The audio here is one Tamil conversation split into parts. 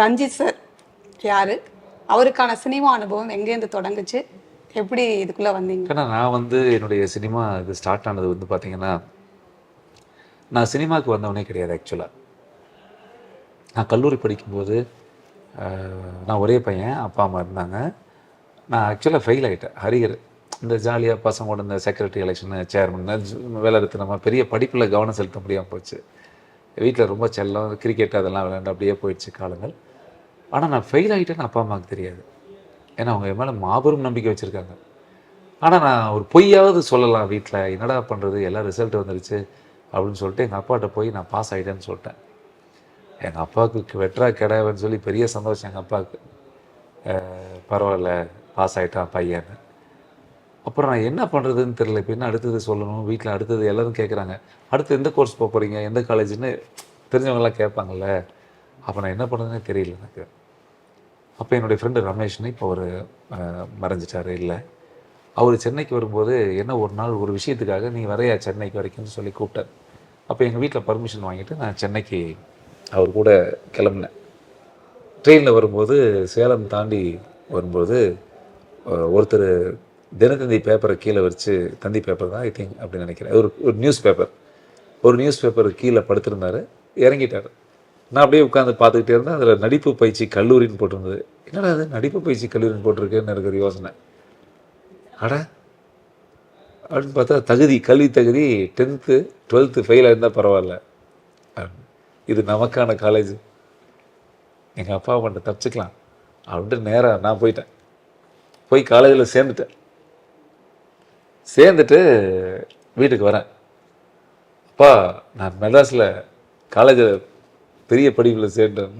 ரஞ்சித் சார் யாரு? அவருக்கான சினிமா அனுபவம் எங்கேருந்து தொடங்குச்சு? எப்படி இதுக்குள்ளே வந்தீங்க? ஏன்னா நான் வந்து என்னுடைய சினிமா இது ஸ்டார்ட் ஆனது வந்து பார்த்தீங்கன்னா நான் சினிமாவுக்கு வந்தவனே கிடையாது ஆக்சுவலாக நான் கல்லூரி படிக்கும்போது நான் ஒரே பையன் அப்பா அம்மா இருந்தாங்க. நான் ஆக்சுவலாக ஃபெயில் ஆகிட்டேன் ஹரியர் இந்த ஜாலியாக பசங்களோட இந்த செக்ரட்டரி எலெக்ஷனு சேர்மன் வேலை எடுத்து நம்ம பெரிய படிப்பில் கவனம் செலுத்த முடியாமல் போச்சு. வீட்டில் ரொம்ப செல்லம் கிரிக்கெட் அதெல்லாம் விளையாண்டு அப்படியே போயிடுச்சு காலங்கள். ஆனால் நான் ஃபெயில் ஆகிட்டேன்னு அப்பா அம்மாவுக்கு தெரியாது. ஏன்னா அவங்க என் மேலே மாபெரும் நம்பிக்கை வச்சுருக்காங்க. ஆனால் நான் ஒரு பொய்யாவது சொல்லலாம் வீட்டில் என்னடா பண்ணுறது எல்லாம் ரிசல்ட் வந்துருச்சு. அப்படின்னு சொல்லிட்டு எங்கள் அப்பாட்ட போய் நான் பாஸ் ஆகிட்டேன்னு சொல்லிட்டேன். எங்கள் அப்பாவுக்கு வெட்ரா கிடையாதுன்னு சொல்லி பெரிய சந்தோஷம் எங்கள் அப்பாவுக்கு. பரவாயில்ல பாஸ் ஆகிட்டான் பையன். அப்புறம் நான் என்ன பண்ணுறதுன்னு தெரியல. இப்போ என்ன அடுத்தது சொல்லணும்? வீட்டில் அடுத்தது எல்லாரும் கேட்குறாங்க அடுத்து எந்த கோர்ஸ் போக போகிறீங்க எந்த காலேஜ்னு தெரிஞ்சவங்களாம் கேட்பாங்கல்ல அப்போ நான் என்ன பண்ணுறதுனே தெரியல எனக்கு. அப்போ என்னுடைய ஃப்ரெண்டு ரமேஷ்னு இப்போ அவர் மறைஞ்சிட்டாரு இல்லை. அவர் சென்னைக்கு வரும்போது என்ன ஒரு நாள் ஒரு விஷயத்துக்காக நீ வரையா சென்னைக்கு வரைக்கும்னு சொல்லி கூப்பிட்டார். அப்போ எங்கள் வீட்டில் பர்மிஷன் வாங்கிட்டு நான் சென்னைக்கு அவர் கூட கிளம்புனேன். ட்ரெயினில் வரும்போது சேலம் தாண்டி வரும்போது ஒருத்தர் தினத்தந்தி பேப்பரை கீழே வச்சு தந்தி பேப்பர் தான் ஐ திங்க் அப்படின்னு நினைக்கிறேன். ஒரு ஒரு நியூஸ் பேப்பர் ஒரு நியூஸ் பேப்பர் கீழே படுத்திருந்தார் இறங்கிட்டார். நான் அப்படியே உட்காந்து பார்த்துக்கிட்டே இருந்தேன். அதில் நடிப்பு பயிற்சி கல்லூரின்னு போட்டிருந்தது. என்னடா அது நடிப்பு பயிற்சி கல்லூரின்னு போட்டிருக்கேன்னு எனக்கு ஒரு யோசனை. அட அப்படின்னு பார்த்தா தகுதி கல்வி தகுதி டென்த்து டுவெல்த்து ஃபெயில் இருந்தால் பரவாயில்ல. இது நமக்கான காலேஜ் எங்கள் அப்பா பண்ண தப்பிச்சுக்கலாம். அப்படின்ட்டு நேராக நான் போயிட்டேன். போய் காலேஜில் சேர்ந்துட்டேன். சேர்ந்துட்டு வீட்டுக்கு வரேன். அப்பா நான் மெட்ராஸில் காலேஜில் பெரிய படிப்பில் சேர்ந்தேன்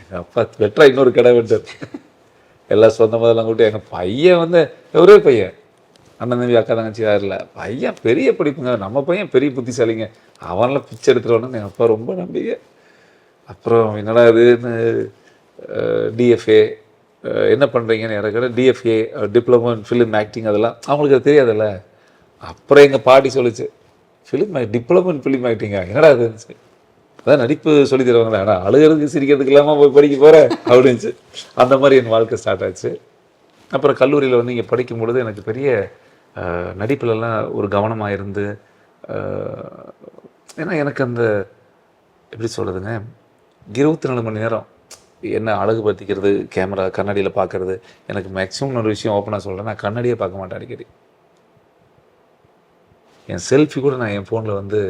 எங்கள் அப்பா வெட்டா இன்னொரு கடை விட்டார் எல்லாம் சொந்தமாக எல்லாம் கூட்டி எங்கள் பையன் வந்து ஒரே பையன். அண்ணன் தம்பி அக்கா தங்கச்சி யார் இல்லை. பையன் பெரிய படிப்புங்க. நம்ம பையன் பெரிய புத்திசாலிங்க. அவன்லாம் பிச்சை எடுத்துருவானு எங்கள் அப்பா ரொம்ப நம்பிக்கை. அப்புறம் என்னடா இதுன்னு டிஎஃப்ஏ என்ன பண்ணுறீங்கன்னு எனக்கு DFA diploma in film acting அதெல்லாம் அவங்களுக்கு அது தெரியாதுல்ல. அப்புறம் எங்கள் பாட்டி சொல்லிச்சு ஃபிலிம் டிப்ளமோ இன் ஃபிலிம் ஆக்டிங்கா என்னடா அது அதான் நடிப்பு சொல்லி தருவாங்களே ஆனால் அழுகிறதுக்கு சிரிக்கிறதுக்கு இல்லாமல் போய் படிக்க போகிறேன் அப்படின்ச்சு அந்த மாதிரி என் வாழ்க்கை ஸ்டார்ட் ஆச்சு. அப்புறம் கல்லூரியில் வந்து இங்கே படிக்கும் பொழுது எனக்கு பெரிய நடிப்புலலாம் ஒரு கவனமாக இருந்து ஏன்னா எனக்கு அந்த எப்படி சொல்கிறதுங்க இருபத்தி நாலு மணி நேரம் என்ன அழகுபடுத்திக்கிறது கேமரா கண்ணாடியில் பார்க்கறது எனக்கு மேக்ஸிமம் ஒரு விஷயம் ஓப்பனாக சொல்கிறேன் நான் கண்ணாடியே பார்க்க மாட்டேன் அடிக்கடி. என் செல்ஃபி கூட நான் என் ஃபோனில் வந்து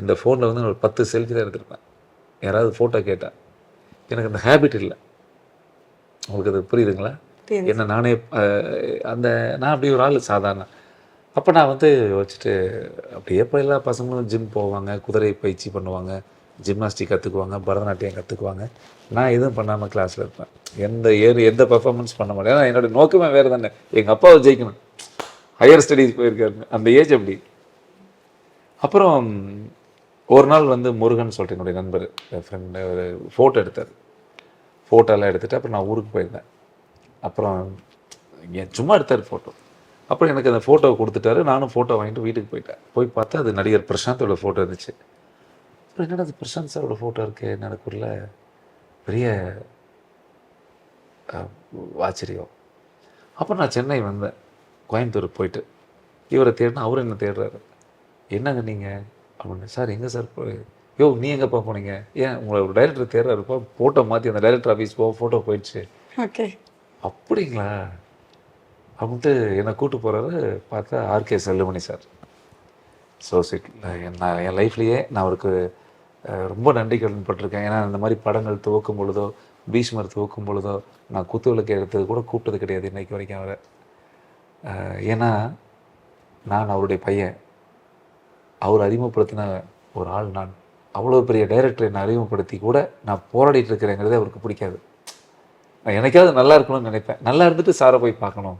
இந்த ஃபோனில் வந்து நான் ஒரு பத்து செல்ஃபி தான் எடுத்திருப்பேன். யாராவது ஃபோட்டோ கேட்டேன் எனக்கு அந்த ஹேபிட் இல்லை. உங்களுக்கு அது புரியுதுங்களா. என்ன நானே அந்த நான் அப்படி ஒரு ஆள் சாதாரண. அப்போ நான் வந்து வச்சுட்டு அப்படியே இப்போ எல்லா பசங்களும் ஜிம் போவாங்க குதிரை பயிற்சி பண்ணுவாங்க ஜிம்னாஸ்டிக் கற்றுக்குவாங்க பரதநாட்டியம் கற்றுக்குவாங்க நான் எதுவும் பண்ணாமல் கிளாஸில் இருப்பேன். எந்த ஏறு எந்த பர்ஃபார்மன்ஸ் பண்ண மாட்டேன் ஏன்னா என்னோட நோக்கமே வேறு தானே. எங்கள் அப்பாவை ஜெயிக்கணும். ஹையர் ஸ்டடீஸ் போயிருக்காருங்க. அந்த ஏஜ் அப்படி. அப்புறம் ஒரு நாள் வந்து முருகன் சொல்லிட்டு என்னுடைய நண்பர் ஃப்ரெண்டு ஒரு ஃபோட்டோ எடுத்தார். ஃபோட்டோலாம் எடுத்துட்டு அப்புறம் நான் ஊருக்கு போயிருந்தேன். அப்புறம் என் சும்மா எடுத்தார் ஃபோட்டோ அப்புறம் எனக்கு அந்த ஃபோட்டோவை கொடுத்துட்டாரு. நானும் ஃபோட்டோ வாங்கிட்டு வீட்டுக்கு போயிட்டேன். போய் பார்த்தா அது நடிகர் பிரசாந்தோட ஃபோட்டோ இருந்துச்சு. அப்புறம் என்னடா அது பிரசாந்த் சாரோட ஃபோட்டோ இருக்குது எனக்குள்ள பெரிய ஆச்சரியம். அப்புறம் நான் சென்னை வந்தேன். கோயம்புத்தூர் போயிட்டு. இவரை தேடினா அவர் என்ன தேடுறாரு. என்னங்க நீங்கள் அப்படின்னு சார் எங்கே சார் யோ நீ எங்கேப்பா போனீங்க? ஏன் உங்களை ஒரு டைரக்டர் தேடுறாருப்பா ஃபோட்டோ மாற்றி அந்த டைரக்டர் ஆஃபீஸ் போ ஃபோட்டோ போயிடுச்சு. ஓகே. அப்படிங்களா? அப்படின்ட்டு என்னை கூட்டு போகிறாரு பார்த்தா RK Chellumani sir. So chit நான் என் லைஃப்லேயே நான் அவருக்கு ரொம்ப நன்றி கடன் பட்டிருக்கேன். ஏன்னா இந்த மாதிரி படங்கள் துவக்கும் பொழுதோ பீஷ்மர் துவக்கும் பொழுதோ நான் குத்துவிளக்கு எடுத்தது கூட கூப்பிட்டது கிடையாது இன்னைக்கு வரைக்கும் அவரை. ஏன்னா நான் அவருடைய பையன். அவர் அறிமுகப்படுத்தின ஒரு ஆள் நான். அவ்வளோ பெரிய டைரக்டர் என்னை அறிமுகப்படுத்தி கூட நான் போராடிட்டு இருக்கிறேங்கிறதே அவருக்கு பிடிக்காது. நான் எனக்காவது நல்லா இருக்கணும்னு நினைப்பேன். நல்லா இருந்துட்டு சாரை போய் பார்க்கணும்.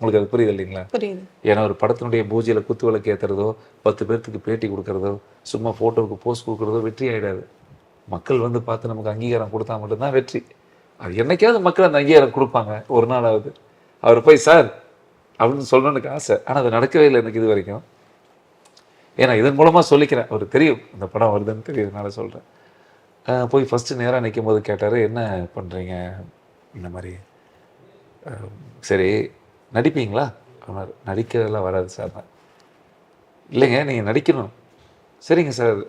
உங்களுக்கு அது புரியுது இல்லைங்களா? புரியுது. ஏன்னா ஒரு படத்தினுடைய பூஜையில் குத்து விளக்கு ஏற்றுறதோ பத்து பேர்த்துக்கு பேட்டி கொடுக்கறதோ சும்மா ஃபோட்டோவுக்கு போஸ்ட் கொடுக்குறதோ வெற்றி ஆகிடாது மக்கள் வந்து பார்த்து நமக்கு அங்கீகாரம் கொடுத்தா மட்டும்தான் வெற்றி. அது என்னைக்காவது மக்கள் அந்த அங்கீகாரம் கொடுப்பாங்க. ஒரு நாளாவது. அவர் போய் சார் அப்படின்னு சொல்லணும்னு எனக்கு ஆசை. ஆனால் அது நடக்கவே இல்லை எனக்கு இது வரைக்கும். ஏன்னா இதன் மூலமாக சொல்லிக்கிறேன். ஒரு தெரியும். இந்த படம் வருதுன்னு தெரியுதுனால சொல்கிறேன் போய் ஃபஸ்ட்டு நேராக நிற்கும் போது கேட்டார் என்ன பண்ணுறீங்க இந்த மாதிரி சரி நடிப்பீங்களா? அவர் நடிக்கிறதெல்லாம் வராது சார். தான் இல்லைங்க நீங்கள் நடிக்கணும். சரிங்க சார்.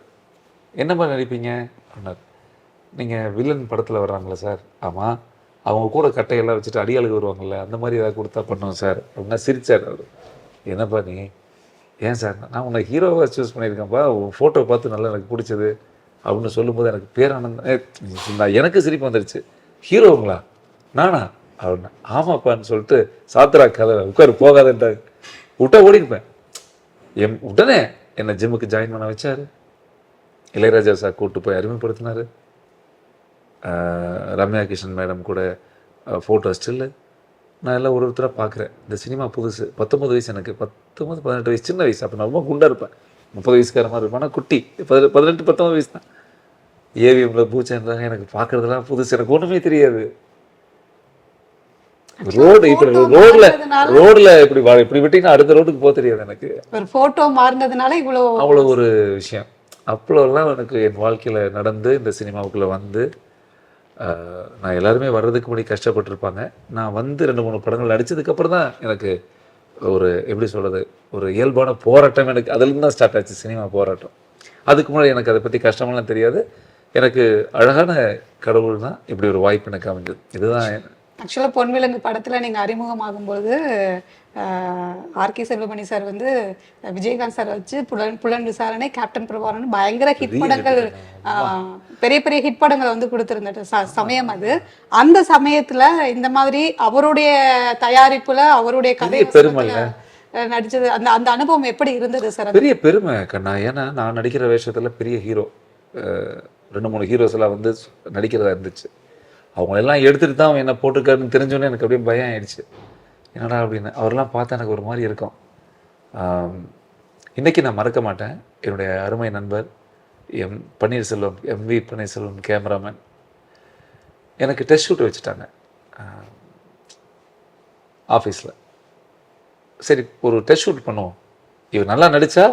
என்ன மாதிரி நடிப்பீங்க? அப்படின்னார். நீங்கள் வில்லன் படத்தில் வர்றாங்களா சார். ஆமாம் அவங்க கூட கட்டையெல்லாம் வச்சுட்டு அடியாளுக்கு வருவாங்கள்ல அந்த மாதிரி ஏதாவது கொடுத்தா பண்ணுவோம் சார். அப்படின்னா சிரிச்சார் அவர். என்னப்பா நீ? ஏன் சார்? நான் உன்னை ஹீரோவாக சூஸ் பண்ணியிருக்கேன்ப்பா உன் ஃபோட்டோ பார்த்து நல்லா எனக்கு பிடிச்சது அப்படின்னு சொல்லும்போது எனக்கு பேரானந்தம் நான் எனக்கு சிரிப்பு வந்துருச்சு. ஹீரோங்களா நானா? அப்படின்னு. ஆமாப்பான்னு சொல்லிட்டு சாத்ரா கதை உட்காரு போகாதன்ட்டாரு விட்டா ஓடிருப்பேன். எம் உடனே என்னை ஜிம்முக்கு ஜாயின் பண்ண வச்சார். இளையராஜா சார் கூப்பிட்டு போய் அறிமுகப்படுத்தினார் ரம்யா கிருஷ்ணன் மேடம் கூட ஃபோட்டோ ஸ்டில்லு நான் எல்லாம் ஒரு ஒருத்தராக பார்க்குறேன். இந்த சினிமா புதுசு. பத்தொம்பது வயசு எனக்கு. பத்தொம்பது பதினெட்டு வயசு சின்ன வயசு. அப்போ நான் ரொம்ப குண்டாக இருப்பேன். முப்பது வயசுக்கார மாதிரி இருப்பேன். ஆனால் குட்டி. பதினெட்டு பதினெட்டு பத்தொம்பது வயசு தான். ஏவிஎம்ல பூச்சேன்றாங்க எனக்கு பார்க்குறதெல்லாம் புதுசு. எனக்கு ஒன்றுமே தெரியாது. ரோடு இப்படி ரோட்ல ரோட்ல இப்படி வா- இப்படி விட்டீங்கன்னா அடுத்த ரோட்டுக்கு போக தெரியாது எனக்கு. ஒரு போட்டோ மாறினதுனால இவ்வளோ அவ்வளோ ஒரு விஷயம். அப்போல்லாம் எனக்கு என் வாழ்க்கையில் நடந்து இந்த சினிமாவுக்குள்ளே வந்து நான் எல்லாருமே வர்றதுக்கு முன்னாடி கஷ்டப்பட்டிருப்பாங்க. நான் வந்து ரெண்டு மூணு படங்கள் நடித்ததுக்கப்புறம் தான் எனக்கு ஒரு எப்படி சொல்கிறது ஒரு இயல்பான போராட்டம் எனக்கு அதுலேருந்து தான் ஸ்டார்ட் ஆச்சு சினிமா போராட்டம். அதுக்கு முன்னாடி எனக்கு அதை பற்றி கஷ்டமெல்லாம் தெரியாது. எனக்கு அழகான கடவுள் தான் இப்படி ஒரு வாய்ப்பு எனக்கு அமைஞ்சது. இதுதான் ஆக்சுவலாக பொன்விலங்கு படத்தில் நீங்கள் அறிமுகமாகும்போது ஆர்கே செல்வமணி சார் வந்து விஜயகாந்த் சார் வச்சு புலன் புலன் விசாரணை கேப்டன் பிரபாரன் பயங்கர ஹிட் படங்கள் பெரிய பெரிய ஹிட் படங்களை வந்து கொடுத்துருந்த சமயம் அது. அந்த சமயத்துல இந்த மாதிரி அவருடைய தயாரிப்புல அவருடைய கதை நடிச்சது அந்த அந்த அனுபவம் எப்படி இருந்தது சார்? பெரிய பெருமை கண்ணா. ஏன்னா நான் நடிக்கிற வேஷத்துல பெரிய ஹீரோ ரெண்டு மூணு ஹீரோஸ் எல்லாம் வந்து நடிக்கிறதா இருந்துச்சு. அவங்க எல்லாம் தான் அவன் என்ன போட்டிருக்காருன்னு தெரிஞ்சோன்னே எனக்கு அப்படியே பயம் ஆயிடுச்சு. என்னடா அப்படின்னு. அவரெல்லாம் பார்த்தா எனக்கு ஒரு மாதிரி இருக்கும். இன்றைக்கி நான் மறக்க மாட்டேன். என்னுடைய அருமை நண்பர் M Panneerselvam MV Panneerselvam cameraman. எனக்கு டெஸ்ட் ஷூட் வச்சுட்டாங்க. ஆஃபீஸில். சரி ஒரு டெஸ்ட் ஷூட் பண்ணுவோம். இவர் நல்லா நடிச்சா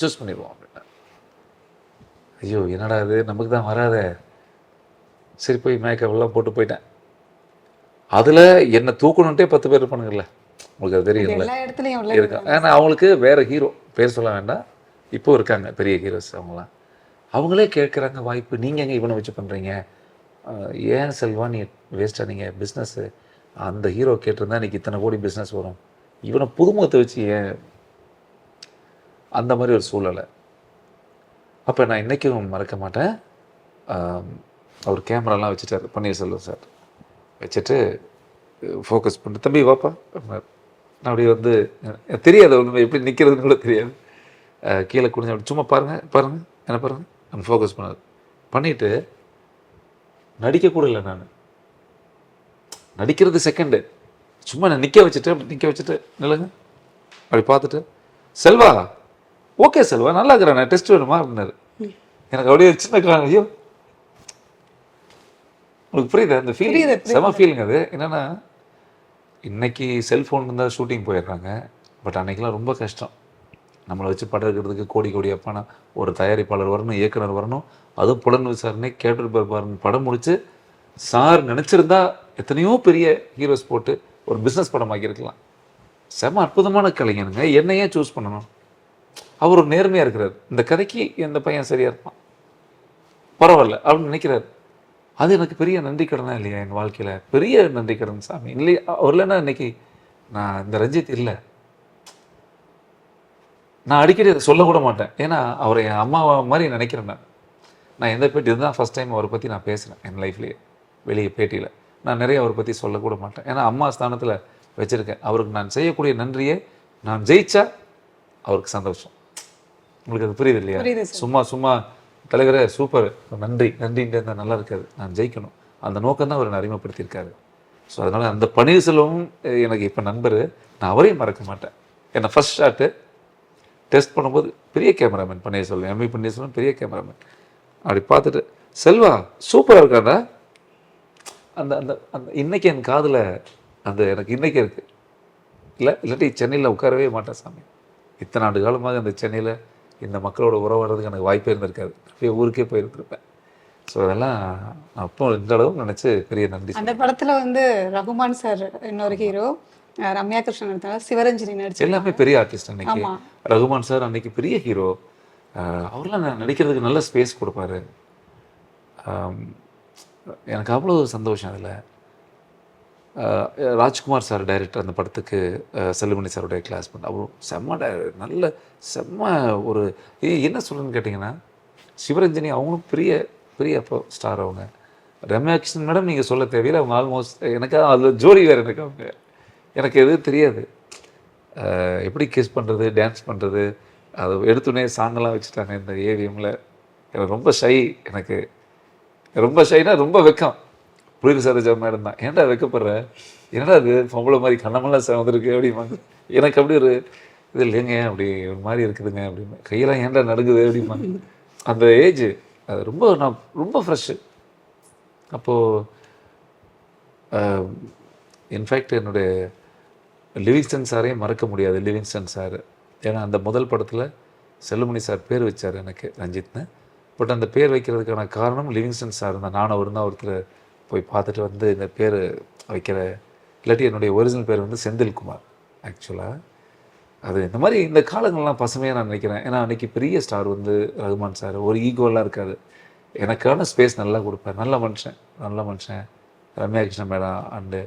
சூஸ் பண்ணிடுவோம் அப்படின்னா. ஐயோ என்னடா இது? நமக்கு தான் வராதே. சரி போய் மேக்கப் எல்லாம் போட்டு போயிட்டேன். அதில் என்னை தூக்கணுன்ட்டே பத்து பேர் இருப்பானுங்கல்ல. உங்களுக்கு அது தெரியும்ல. இருக்காங்க. ஏன்னா அவங்களுக்கு வேற ஹீரோ பேர் சொல்ல வேண்டாம். இப்போ இருக்காங்க பெரிய ஹீரோஸ் அவங்களாம் அவங்களே கேட்குறாங்க வாய்ப்பு நீங்கள் எங்கே இவனை வச்சு பண்ணுறீங்க ஏன் செல்வா நீ வேஸ்ட்டாக நீங்கள் பிஸ்னஸ்ஸு அந்த ஹீரோ கேட்டிருந்தா இன்னைக்கு இத்தனை கோடி பிஸ்னஸ் வரும். இவனை புதுமுகத்தை வச்சு ஏன்? அந்த மாதிரி ஒரு சூழலை. அப்போ நான் இன்றைக்கும் மறக்க மாட்டேன். அவர் கேமராலாம் வச்சுட்டார் பன்னீர்செல்வம் சார். வச்சுட்டு ஃபோக்கஸ் பண்ணி. தம்பி வாப்பா. நான் அப்படியே வந்து எனக்கு தெரியாது ஒன்றுமே எப்படி நிற்கிறதுன்னு கூட தெரியாது. கீழே குடிஞ்சு அப்படி சும்மா பாருங்கள் பாருங்கள் என்ன பாருங்கள் நம்ம ஃபோக்கஸ் பண்ணாது பண்ணிவிட்டு நடிக்க கூட இல்லை நான். நடிக்கிறது செகண்டு சும்மா நான் நிற்க வச்சுட்டு அப்படி நிற்க வச்சுட்டு நில்லுங்க. அப்படி பார்த்துட்டு செல்வா ஓகே செல்வா நல்லா இருக்கிறேன் நான் டெஸ்ட் வேணுமா? அப்படின்னாரு. எனக்கு அப்படியே சின்ன கா- ஐயோ உங்களுக்கு புரியுதா? அந்த ஃபீலிங் புரியுது, செம ஃபீலிங் அது. என்னன்னா இன்னைக்கு செல்ஃபோன் இருந்தால் ஷூட்டிங் போயிடுறாங்க. பட் அன்னைக்கெல்லாம் ரொம்ப கஷ்டம். நம்மளை வச்சு படம் எடுக்கிறதுக்கு கோடி கோடியாக பணம் ஒரு தயாரிப்பாளர் வரணும் இயக்குனர் வரணும். அதுவும் புலன் விசாரணை கேட்டு பாருங்க. படம் முடிச்சு சார் நினச்சிருந்தா எத்தனையோ பெரிய ஹீரோஸ் போட்டு ஒரு பிஸ்னஸ் படம் ஆக்கியிருக்கலாம் செம அற்புதமான கலைஞனுங்க. என்னையே சூஸ் பண்ணணும். அவர் ஒரு நேர்மையாக இருக்கிறார். இந்த கதைக்கு இந்த பையன் சரியாக இருப்பான். பரவாயில்ல அப்படின்னு நினைக்கிறார். அது எனக்கு பெரிய நன்றி கடனா இல்லையா என் வாழ்க்கையில்? பெரிய நன்றி கடன் சாமி. இல்லையா அவர் இல்லைன்னா இன்னைக்கு நான் இந்த ரஞ்சித் இல்லை. நான் அடிக்கடி அதை சொல்லக்கூட மாட்டேன். ஏன்னா அவரை என் அம்மா மாதிரி நினைக்கிறேன் நான். நான் எந்த பேட்டி இதுதான் ஃபஸ்ட் டைம் அவரை பற்றி நான் பேசுகிறேன் என் லைஃப்லேயே வெளியே பேட்டியில். நான் நிறைய அவரை பற்றி சொல்லக்கூட மாட்டேன். ஏன்னா அம்மா ஸ்தானத்தில் வச்சுருக்கேன். அவருக்கு நான் செய்யக்கூடிய நன்றியை நான் ஜெயிச்சா அவருக்கு சந்தோஷம். உங்களுக்கு அது புரியுது இல்லையா. சும்மா சும்மா தலைவரே சூப்பர் நன்றி. நன்றின்ட்டு இருந்தால் நல்லா இருக்காது நான் ஜெயிக்கணும். அந்த நோக்கம் தான் அவர் அறிமுகப்படுத்தியிருக்காரு. ஸோ அதனால் அந்த பன்னீர்செல்வம் எனக்கு இப்போ நண்பர். நான் அவரையும் மறக்க மாட்டேன். என்னை ஃபர்ஸ்ட் ஷாட்டு டெஸ்ட் பண்ணும்போது பெரிய கேமராமேன் பன்னீர்செல்வம் எம்வி பன்னீர்செல்வம் பெரிய கேமராமேன் அப்படி பார்த்துட்டு செல்வா சூப்பராக இருக்காடா அந்த அந்த அந்த இன்றைக்கி என் காதில் அந்த எனக்கு இன்றைக்கி இருக்குது இல்லை இல்லாட்டி சென்னையில் உட்காரவே மாட்டேன் சாமி. இத்தனை ஆண்டு காலமாக அந்த சென்னையில் இந்த மக்களோட உறவாடுறதுக்கு எனக்கு வாய்ப்பே இருந்திருக்காது. அப்படியே ஊருக்கே போயிருந்திருப்பேன். ஸோ அதெல்லாம் அப்போ இந்த அளவு நினச்சி பெரிய நன்றி அந்த படத்துல வந்து ரகுமான் சார் இன்னொரு ஹீரோ ரம்யா கிருஷ்ணன் எடுத்தாங்க சிவரஞ்சனி நடிச்சு எல்லாமே பெரிய ஆர்டிஸ்ட் அன்னைக்கு. ரகுமான் சார் அன்னைக்கு பெரிய ஹீரோ அவர்லாம் நடிக்கிறதுக்கு நல்ல ஸ்பேஸ் கொடுப்பாரு. எனக்கு அவ்வளோ சந்தோஷம் அதில். ராஜ்குமார் சார் டைரக்டர் அந்த படத்துக்கு செல்லுமணி சாருடைய கிளாஸ் பண்ண. அவரும் செம்ம di- நல்ல செம்ம ஒரு ஏ என்ன சொல்றேன்னு கேட்டிங்கன்னா சிவரஞ்சனி அவங்களும் பெரிய பெரிய அப்போ ஸ்டார் அவங்க. ரம்யா கிருஷ்ணன் மேடம் நீங்கள் சொல்ல தேவையில்லை அவங்க ஆல்மோஸ்ட் எனக்கு அதில் ஜோடி வேறு எனக்கு அவங்க. எனக்கு எதுவும் தெரியாது. எப்படி கிஸ் பண்ணுறது டான்ஸ் பண்ணுறது அது எடுத்துனே சாங்கெல்லாம் வச்சுட்டாங்க இந்த ஏவிஎம்மில் எனக்கு ரொம்ப ஷை எனக்கு ரொம்ப ஷைனா ரொம்ப வெக்கம். புரியுது சரோஜா மேடம் தான் ஏன்டா வைக்கப்படுறேன் என்னடா அது பொம்பளை மாதிரி கண்ணமெல்லாம் சிவந்திருக்கு அப்படிம்பாங்க. எனக்கு அப்படி ஒரு இது இல்லைங்க. அப்படி ஒரு மாதிரி இருக்குதுங்க அப்படின்னு கையெல்லாம் ஏன்டா நடுங்குது? அப்படிம்பாங்க. அந்த ஏஜ் அது ரொம்ப நான் ரொம்ப ஃப்ரெஷ்ஷு அப்போது இன்ஃபேக்ட் என்னுடைய லிவிங்ஸ்டன் சாரையும் மறக்க முடியாது. லிவிங்ஸ்டன் சார். ஏன்னா அந்த முதல் படத்தில் செல்லுமணி சார் பேர் வச்சார் எனக்கு ரஞ்சித்னு. பட் அந்த பேர் வைக்கிறதுக்கான காரணம் லிவிங்ஸ்டன் சார் தான். நானும் அவர் தான் ஒருத்தர் போய் பார்த்துட்டு வந்து இந்த பேர் வைக்கிற இல்லாட்டி என்னுடைய ஒரிஜினல் பேர் வந்து செந்தில்குமார் ஆக்சுவலாக அது இந்த மாதிரி இந்த காலங்கள்லாம் பசுமையாக நான் நினைக்கிறேன். ஏன்னா அன்றைக்கி பெரிய ஸ்டார் வந்து ரகுமான் சார் ஒரு ஈகோலாம் இருக்காது. எனக்கான ஸ்பேஸ் நல்லா கொடுப்பார். நல்ல மனுஷன் நல்ல மனுஷன். ரம்யா கிருஷ்ணன் மேடம் அண்டு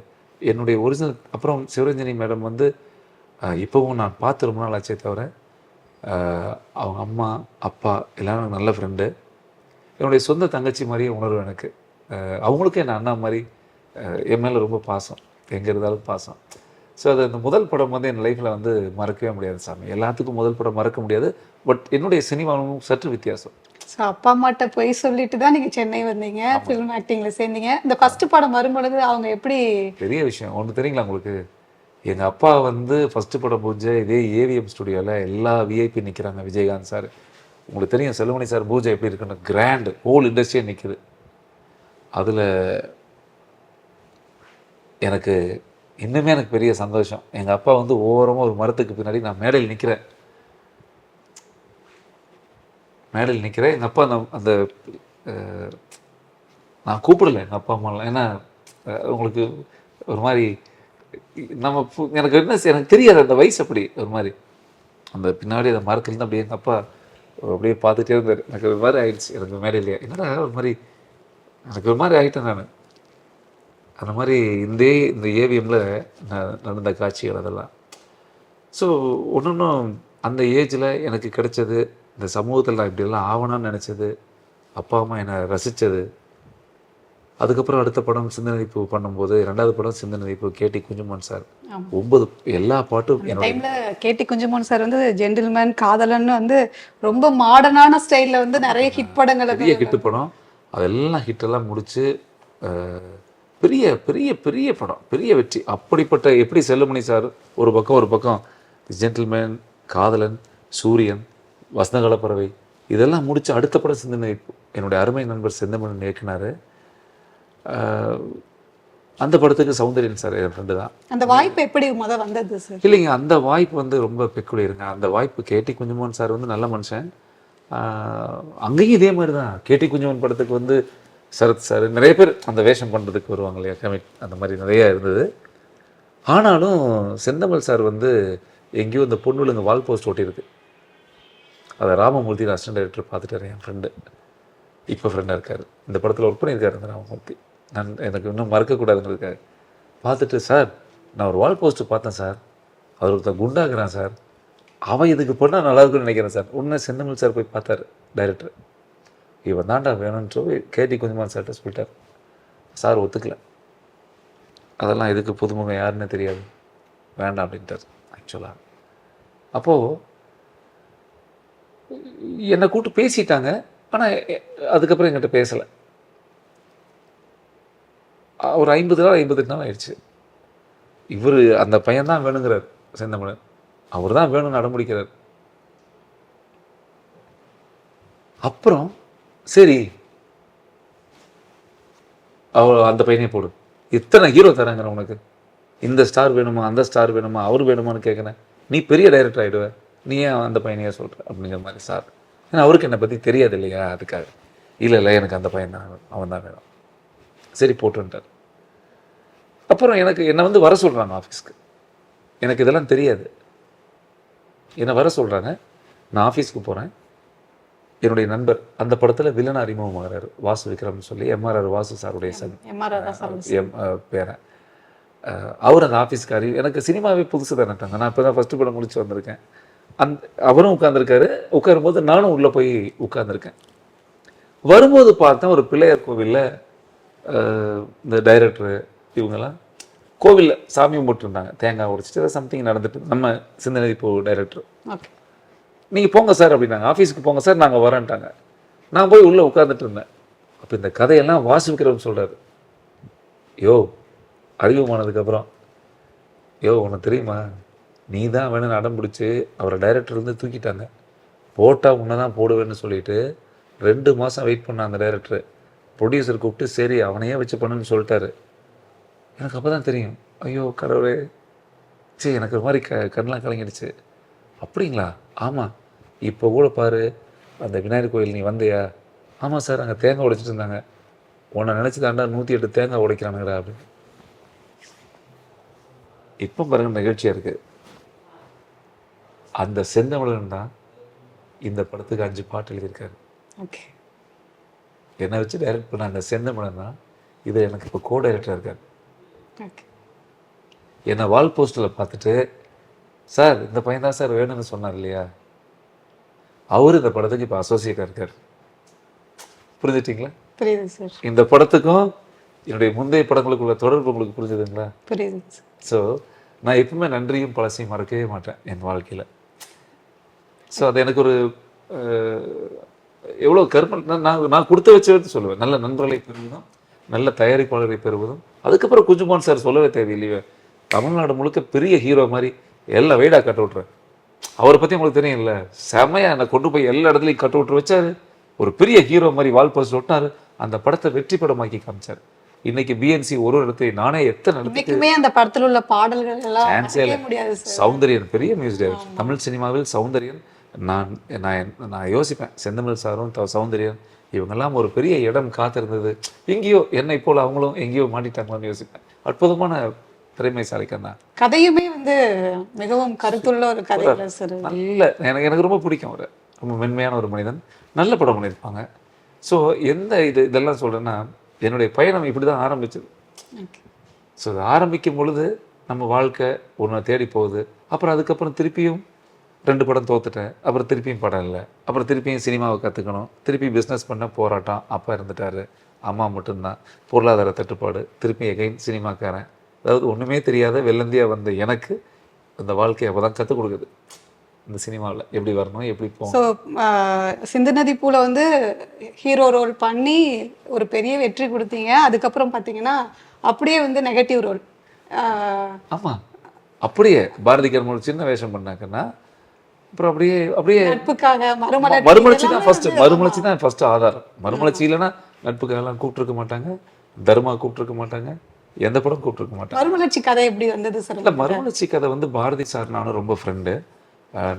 என்னுடைய ஒரிஜினல் அப்புறம் சிவரஞ்சனி மேடம் வந்து இப்போவும் நான் பார்த்து ரொம்ப நாள் ஆச்சே தவிர அவங்க அம்மா அப்பா எல்லாரும் எனக்கு நல்ல ஃப்ரெண்டு என்னுடைய சொந்த தங்கச்சி மாதிரியே உணர்வு எனக்கு. அவங்களுக்கும் என்ன அண்ணா மாதிரி என் மேலே ரொம்ப பாசம். எங்கே இருந்தாலும் பாசம். ஸோ அது அந்த முதல் படம் வந்து என் லைஃப்பில் வந்து மறக்கவே முடியாது சாமி. எல்லாத்துக்கும் முதல் படம் மறக்க முடியாது. பட் என்னுடைய சினிமாவும் சற்று வித்தியாசம். ஸோ அப்பா அம்மாட்ட போய் சொல்லிட்டு தான் நீங்க சென்னை வந்தீங்க. ஃபிலிம் ஆக்டிங்ல சேர்ந்தீங்க. இந்த ஃபர்ஸ்ட் படம் வரும்பொழுது அவங்க எப்படி பெரிய விஷயம். ஒன்று தெரியுங்களா உங்களுக்கு? எங்கள் அப்பா வந்து ஃபஸ்ட்டு படம் பூஜை இதே ஏவிஎம் ஸ்டுடியோவில் எல்லா விஐபி நிற்கிறாங்க விஜயகாந்த் சார். உங்களுக்கு தெரியும் செல்வமணி சார் பூஜை எப்படி இருக்குன்னு கிராண்ட் ஹோல் இண்டஸ்ட்ரியே நிற்குது அதில் எனக்கு இன்னுமே எனக்கு பெரிய சந்தோஷம். எங்கள் அப்பா வந்து ஓரமாக ஒரு மரத்துக்கு பின்னாடி நான் மேடையில் நிற்கிறேன் மேடையில் நிற்கிறேன் எங்கள் அப்பா அந்த அந்த நான் கூப்பிடல எங்கள் அப்பா அம்மாலாம். ஏன்னா உங்களுக்கு ஒரு மாதிரி நம்ம எனக்கு என்ன எனக்கு தெரியாது அந்த வயசு அப்படி ஒரு மாதிரி. அந்த பின்னாடி அந்த மரத்துலேருந்து அப்படியே எங்கள் அப்பா அப்படியே பார்த்துட்டே இருந்தார். எனக்கு ஒரு மாதிரி ஆயிடுச்சு. எனக்கு மேடையிலேயே என்னடா ஒரு மாதிரி எனக்கு ஒரு மாதிரி ஆகிட்டேன் நான். அந்த மாதிரி இந்த இந்த ஏவிஎம்மில் நடந்த காட்சிகள் அதெல்லாம். ஸோ ஒன்றும் அந்த ஏஜில் எனக்கு கிடைச்சது இந்த சமூகத்தில் நான் இப்படியெல்லாம் ஆவணம்னு நினச்சது அப்பா அம்மா என்னை ரசித்தது அதுக்கப்புறம் அடுத்த படம் சிந்தனைப்பு பண்ணும்போது ரெண்டாவது படம் சிந்தனைப்பு கேடி குஞ்சுமன் சார். ஒன்பது எல்லா பாட்டும் டைம்ல கேடி குஞ்சுமோன் சார் வந்து ஜென்டில்மேன் காதலன்னு வந்து ரொம்ப மாடர்னான ஸ்டைல்ல வந்து நிறைய ஹிட் படங்களை பெரிய ஹிட் படம். அதெல்லாம் ஹிட்டெல்லாம் முடிச்சு அஹ், பெரிய பெரிய பெரிய படம் பெரிய வெற்றி. அப்படிப்பட்ட எப்படி செல்லுமணி சார் ஒரு பக்கம் ஒரு பக்கம் ஜென்டில்மேன் காதலன் சூரியன் வசந்தகால பறவை இதெல்லாம் முடிச்சு அடுத்த படம் சிந்தனை என்னுடைய அருமை நண்பர் செந்தமன் இயக்குனாரு. அந்த படத்துக்கு சௌந்தரியன் சார் என் ஃப்ரெண்டு தான். அந்த வாய்ப்பு எப்படி முத வந்தது சார்? இல்லைங்க அந்த வாய்ப்பு வந்து ரொம்ப பெக்குலியருங்க. அந்த வாய்ப்பு கேடி குஞ்சுமோகன் சார் வந்து நல்ல மனுஷன். அங்கேயும் இதே மாதிரி தான் கேடி குஞ்சுமன் படத்துக்கு வந்து சரத் சார் நிறைய பேர் அந்த வேஷம் பண்ணுறதுக்கு வருவாங்க இல்லையா? கமிட் அந்த மாதிரி நிறையா இருந்தது. ஆனாலும் செந்தமல் சார் வந்து எங்கேயோ இந்த பொண்ணுலங்க வால் போஸ்ட் ஓட்டியிருக்கு அதை ராமமூர்த்தி அசிஸ்டன்ட் டைரக்டர் பார்த்துட்டாரு என் ஃப்ரெண்டு இப்போ ஃப்ரெண்டாக இருக்கார். இந்த படத்தில் ஒர்க் பண்ணியிருக்காரு அந்த ராமமூர்த்தி. நான் எனக்கு இன்னும் மறக்கக்கூடாதுன்னு இருக்காரு பார்த்துட்டு சார் நான் ஒரு வால் போஸ்ட்டு பார்த்தேன் சார். அவர் ஒருத்தன் குண்டாகிறான் சார். அவன் இதுக்கு பண்ணால் நல்லா இருக்குன்னு நினைக்கிறேன் சார். உடனே செந்தமிழ் சார் போய் பார்த்தாரு டைரக்டர் இவன் தாண்டா வேணும்னு சொல்லி கேடி குஞ்சுமான் சார்கிட்ட சொல்லிட்டார். சார் ஒத்துக்கல. அதெல்லாம் இதுக்கு புதுமுகம் யாருன்னு தெரியாது. வேண்டாம் அப்படின்ட்டார் ஆக்சுவலாக அப்போது என்னை கூப்பிட்டு பேசிட்டாங்க ஆனால் அதுக்கப்புறம் என்கிட்ட பேசலை. ஒரு ஐம்பது நாள் ஐம்பத்தெட்டு நாள் ஆயிடுச்சு. இவர் அந்த பையன் தான் வேணுங்கிறார் செந்தமிழன். அவர் தான் வேணும்னு அடம்பிடிக்கிறார். அப்புறம் சரி அவ அந்த பையனே போடு. இத்தனை ஹீரோ தராங்க உனக்கு. இந்த ஸ்டார் வேணுமா அந்த ஸ்டார் வேணுமா அவர் வேணுமான்னு கேட்குறேன் நீ பெரிய டைரக்டர் ஆகிடுவ நீ ஏன் அந்த பையனையே சொல்கிற அப்படிங்கிற மாதிரி சார் ஏன்னா அவருக்கு என்னை பற்றி தெரியாது இல்லையா அதுக்காக. இல்லை இல்லை எனக்கு அந்த பையன் தான் அவன் தான் வேணும். சரி போட்டுன்ட்டார் அப்புறம் எனக்கு என்னை வந்து வர சொல்கிறாங்க ஆஃபீஸ்க்கு எனக்கு இதெல்லாம் தெரியாது. என்னை வர சொல்கிறாங்க நான் ஆஃபீஸ்க்கு போகிறேன் என்னுடைய நண்பர் அந்த படத்தில் வில்லன் அறிமுகமாகிறார் வாசு விக்ரம்னு சொல்லி எம்ஆர்ஆர் வாசு சாருடைய சன் எம் பேரன். அவர் அந்த ஆஃபீஸ்க்கு அறிவு எனக்கு சினிமாவே புதுசு தானட்டாங்க நான் இப்போ தான் ஃபஸ்ட்டு படம் முடிச்சு வந்திருக்கேன். அந் அவரும் உட்காந்துருக்காரு உட்காரும்போது நானும் உள்ளே போய் உட்காந்துருக்கேன் வரும்போது பார்த்தா ஒரு பிள்ளையார் கோவிலில் இந்த டைரக்டரு இவங்கெல்லாம் கோவிலில் சாமி கும்பிட்டுருந்தாங்க. தேங்காய் உடைச்சிட்டு ஏதோ சம்திங் நடந்துட்டு நம்ம சிந்தனை இப்போ டைரக்டர் ஓகே நீங்கள் போங்க சார் அப்படின்னாங்க. ஆஃபீஸ்க்கு போங்க சார் நாங்கள் வரேன்ட்டாங்க நான் போய் உள்ளே உட்காந்துட்டு இருந்தேன். அப்போ இந்த கதையெல்லாம் வாசு விக்ரம் சொல்கிறாரு யோ அறிமுகமானதுக்கப்புறம் யோ உனக்கு தெரியுமா? நீ தான் வேணும்னு அடம் பிடிச்சி அவரை டைரக்டர் இருந்து தூக்கிட்டாங்க. போட்டால் உன்னை தான் போடுவேன்னு சொல்லிட்டு ரெண்டு மாதம் வெயிட் பண்ண அந்த டைரக்டர் ப்ரொடியூசர் கூப்பிட்டு சரி அவனையே வச்சு பண்ணுன்னு சொல்லிட்டாரு. எனக்கு அப்போ தான் தெரியும். ஐயோ கடவுளே. சரி எனக்கு ஒரு மாதிரி க கண்ணெலாம் கலங்கிடுச்சு. அப்படிங்களா? ஆமாம் இப்போ கூட பாரு அந்த விநாயகர் கோயில் நீ வந்தியா? ஆமாம் சார் அங்கே தேங்காய் உடைச்சிட்டு இருந்தாங்க. உன்னை நினச்சி தாண்டா நூற்றி எட்டு தேங்காய் உடைக்கிறானுங்கடா அப்படின்னு. இப்போ பாருங்க நிகழ்ச்சியாக இருக்குது அந்த செந்தமிழன் தான் இந்த படத்துக்கு அஞ்சு பாட்டு எழுதியிருக்காரு. ஓகே. என்னை வச்சு டைரக்ட் பண்ண அந்த செந்தமிழன் தான் இது எனக்கு இப்போ கோ டைரக்டராக இருக்கார். என்னை வால் போஸ்ட்டில் பார்த்துட்டு சார் இந்த பையன் தான் சார் வேணும்னு சொன்னார் இல்லையா? அவர் இந்த படத்துக்கு இப்போ அசோசியேட்டாக இருக்கார். புரிஞ்சுட்டிங்களா? புரியுது சார் இந்த படத்துக்கும் என்னுடைய முந்தைய படங்களுக்குள்ள தொடர்பு உங்களுக்கு புரிஞ்சுதுங்களா? புரியுது ஸோ நான் எப்பவுமே நன்றியும் பழசையும் மறக்கவே மாட்டேன் என் வாழ்க்கையில். ஸோ அது எனக்கு ஒரு எவ்வளோ கர்ம நான் நான் கொடுத்து வச்சு சொல்லுவேன். நல்ல நண்பர்களை பெறுவதும் நல்ல தயாரிப்பாளரை பெறுவதும் அதுக்கப்புறம் குஞ்சுமான் சார் சொல்லவே தேவையில்லையே. தமிழ்நாடு முழுக்க பெரிய ஹீரோ மாதிரி எல்லாம் வைடாக கட்ட விட்றேன் அவரை பற்றி உங்களுக்கு தெரியும்ல செமையா என்னை கொண்டு போய் எல்லா இடத்துலையும் கட்ட விட்டு வச்சாரு. ஒரு பெரிய ஹீரோ மாதிரி வால் போஸ்ட் ஒட்டினாரு. அந்த படத்தை வெற்றி படமாக்கி காமிச்சார். இன்னைக்கு பிஎன்சி ஒரு ஒரு இடத்துல நானே எத்தனை இடத்துக்கு இன்னைக்குமே அந்த படத்துல உள்ள பாடல்கள் எல்லாம். முடியாது சௌந்தரியன் பெரிய மியூசிக் டைரக்டர் தமிழ் சினிமாவில் சௌந்தரியன் நான் நான் நான் யோசிப்பேன். செந்தமிழ் சாரும் சௌந்தரியன் இவங்கெல்லாம் ஒரு பெரிய இடம் காத்திருந்தது. எங்கேயோ என்னை போல அவங்களும் எங்கேயோ மாட்டிட்டாங்களான்னு யோசிப்பேன். அற்புதமான திறமைசாலிக்கன் தான் கதையுமே வந்து மிகவும் கருத்துள்ள ஒரு கதை நல்ல எனக்கு எனக்கு ரொம்ப பிடிக்கும் அவர். ரொம்ப மென்மையான ஒரு மனிதன். நல்ல படம் பண்ணியிருப்பாங்க. ஸோ எந்த இது இதெல்லாம் சொல்கிறேன்னா என்னுடைய பயணம் இப்படி தான் ஆரம்பிச்சது ஸோ இது ஆரம்பிக்கும் பொழுது நம்ம வாழ்க்கை ஒன்று தேடி போகுது. அப்புறம் அதுக்கப்புறம் திருப்பியும் ரெண்டு படம் தோத்துட்டேன். அப்புறம் திருப்பியும் படம் இல்லை. அப்புறம் திருப்பியும் சினிமாவை கற்றுக்கணும் திருப்பி பிஸ்னஸ் பண்ண போராட்டம் அப்பா இருந்துட்டாரு அம்மா மட்டும்தான். பொருளாதார தட்டுப்பாடு. திருப்பி எகைன் சினிமாக்காரன். அதாவது ஒன்றுமே தெரியாத வெள்ளந்தியா வந்த எனக்கு அந்த வாழ்க்கையை அப்போ தான் கற்றுக் கொடுக்குது. இந்த சினிமாவில் எப்படி வரணும் எப்படி போகணும். ஸோ சிந்து நதி பூல வந்து ஹீரோ ரோல் பண்ணி ஒரு பெரிய வெற்றி கொடுத்தீங்க. அதுக்கப்புறம் பார்த்தீங்கன்னா அப்படியே வந்து நெகட்டிவ் ரோல் ஆமாம் அப்படியே பாரதி கர்மன் ஒரு சின்ன வேஷம் பண்ணாங்கன்னா அப்புறம் அப்படியே அப்படியே நட்புக்காக மறுமலர் மறுமலர்ச்சி தான் ஃபர்ஸ்ட் மறுமலர்ச்சி தான் ஃபர்ஸ்ட் ஆதாரம். மறுமலர்ச்சி இல்லைன்னா நட்புக்கெல்லாம் கூப்பிட்டுருக்க மாட்டாங்க தர்மா கூப்பிட்டுருக்க மாட்டாங்க எந்த படம் கூப்பிட்டுருக்க மாட்டாங்க. மறுமலர்ச்சி கதை எப்படி வந்தது சார் இல்லை மறுமலர்ச்சி கதை வந்து பாரதி சார் நானும் ரொம்ப ஃப்ரெண்டு